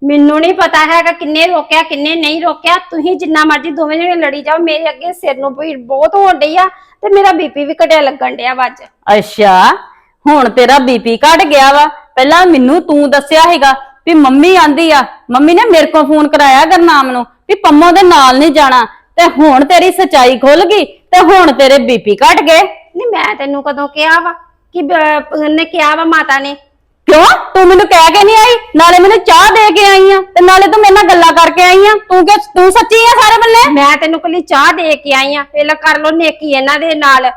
ਮੈਨੂੰ ਨਹੀਂ ਪਤਾ ਹੈਗਾ ਕਿੰਨੇ ਰੋਕਿਆ ਕਿੰਨੇ ਨਹੀਂ ਰੋਕਿਆ। ਤੁਸੀਂ ਜਿੰਨਾ ਮਰਜ਼ੀ ਦੋਵੇਂ ਜਣੇ ਲੜੀ ਜਾਓ ਮੇਰੇ ਅੱਗੇ ਸਿਰ ਨੂੰ ਭੀੜ ਬਹੁਤ ਹੋਣ ਡਈ ਆ ਤੇ ਮੇਰਾ ਬੀਪੀ ਵੀ ਘਟਿਆ ਲੱਗਣ ਡਿਆ ਵਾ ਅੱਜ। ਅੱਛਾ ਹੁਣ ਤੇਰਾ ਬੀਪੀ ਘਟ ਗਿਆ ਵਾ। ਪਹਿਲਾਂ ਮੈਨੂੰ ਤੂੰ ਦੱਸਿਆ ਹੈਗਾ ਵੀ ਮੰਮੀ ਆਂਦੀ ਆ। ਮੰਮੀ ਨੇ ਮੇਰੇ ਕੋਲ ਫੋਨ ਕਰਾਇਆ ਗਰਨਾਮ ਨੂੰ ਵੀ ਪੰਮੋ ਦੇ ਨਾਲ ਨਹੀਂ ਜਾਣਾ। ਤੇ ਹੁਣ ਤੇਰੀ ਸਚਾਈ ਖੁੱਲ ਗਈ ਤੇ ਹੁਣ ਤੇਰੇ ਬੀਪੀ ਘਟ ਗਏ। ਨਹੀਂ ਮੈਂ ਤੈਨੂੰ ਕਦੋਂ ਕਿਹਾ ਵਾ ਕਿ ਬ- ਉਹਨੇ ਕਿਹਾ ਵਾ ਮਾਤਾ ਨੇ। ਕਿਉਂ? ਤੂੰ ਮੈਨੂੰ ਕਹਿ ਕੇ ਨਹੀਂ ਆਈ? ਨਾਲੇ ਮੈਨੂੰ ਚਾਹ ਦੇ ਕੇ ਆਈ ਆ ਤੇ ਨਾਲੇ ਤੂੰ ਮੇਰੇ ਨਾਲ ਗੱਲਾਂ ਕਰਕੇ ਆਈ ਆ। ਤੂੰ ਕਿ ਤੂੰ ਸੱਚੀ ਆ ਸਾਰੇ ਬੰਨੇ? ਮੈਂ ਤੈਨੂੰ ਕੱਲੀ ਚਾਹ ਦੇ ਕੇ ਆਈ ਆ। ਪਹਿਲਾਂ ਕਰ ਲੋ ਨੇਕੀ ਇਹਨਾਂ ਦੇ ਨਾਲ।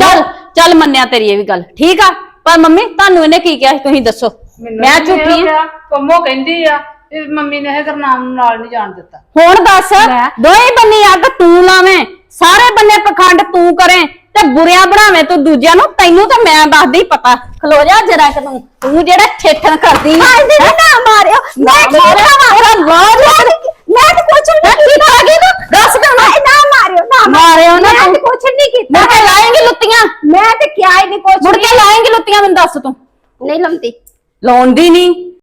ਚੱਲ। ਚੱਲ ਮੰਨਿਆ ਤੇਰੀ ਇਹ ਵੀ ਗੱਲ। ਠੀਕ ਆ? ਪਰ ਮੰਮੀ ਤੁਹਾਨੂੰ ਇਹਨੇ ਕੀ ਕਿਹਾ ਸੀ? ਤੁਸੀਂ ਦੱਸੋ। ਮੈਂ ਝੂਠੀ ਆ। ਪੰਮੋ ਕਹਿੰਦੀ ਆ। ਵੀ ਮੰਮੀ ਨੇ ਇਹ ਗੁਰਨਾਮ ਨੂੰ ਨਾਲ ਨਹੀਂ ਜਾਣ ਦਿੱਤਾ। ਹੁਣ ਦੱਸ ਦੋਏ ਬੰਨੀ ਅੱਗ ਤੂੰ ਲਾਵੇਂ ਸਾਰੇ ਬੰਨੇ ਪਖੰਡ ਤੂੰ ਕਰੇ ਤੇ ਬੁਰਿਆਂ ਬਣਾਵੇਂ ਤੂੰ ਦੂਜਿਆਂ ਨੂੰ ਤੈਨੂੰ ਤਾਂ ਮੈਂ ਦੱਸਦੀ ਪਤਾ। ਖਲੋ ਜਾ ਜਰਾ ਕਿ ਤੂੰ ਤੂੰ ਜਿਹੜਾ ਠੇਠਣ ਕਰਦੀ ਹਾਏ ਦੀਦੀ ਨਾ ਮਾਰਿਓ। ਮੈਂ ਮਾਰਿਆ ਤੇਰਾ ਬਾਹਰ ਮੈਂ ਤਾਂ ਕੁਛ ਨਹੀਂ ਕੀਤਾ। ਗਈ ਤੂੰ ਦੱਸ ਕਿਉਂ ਨਾ ਨਾ ਮਾਰਿਓ ਨਾ ਮਾਰਿਓ। ਨਾ ਮੈਂ ਤੂੰ ਤੇ। ਕੁਛ ਨਹੀਂ ਕੀਤਾ। ਮੁੜ ਕੇ ਲਾਏਂਗੀ ਲੁੱਤੀਆਂ। ਮੈਂ ਤੇ ਕਿਹਾ ਹੀ ਨਹੀਂ ਕੁਛ ਮੁੜ ਕੇ ਲਾਏਂਗੀ ਲੁੱਤੀਆਂ ਮੈਨੂੰ ਦੱਸ ਤੂੰ। ਨਹੀਂ ਲੰਦੀ ਲਾਉਂਦੀ ਨਹੀਂ।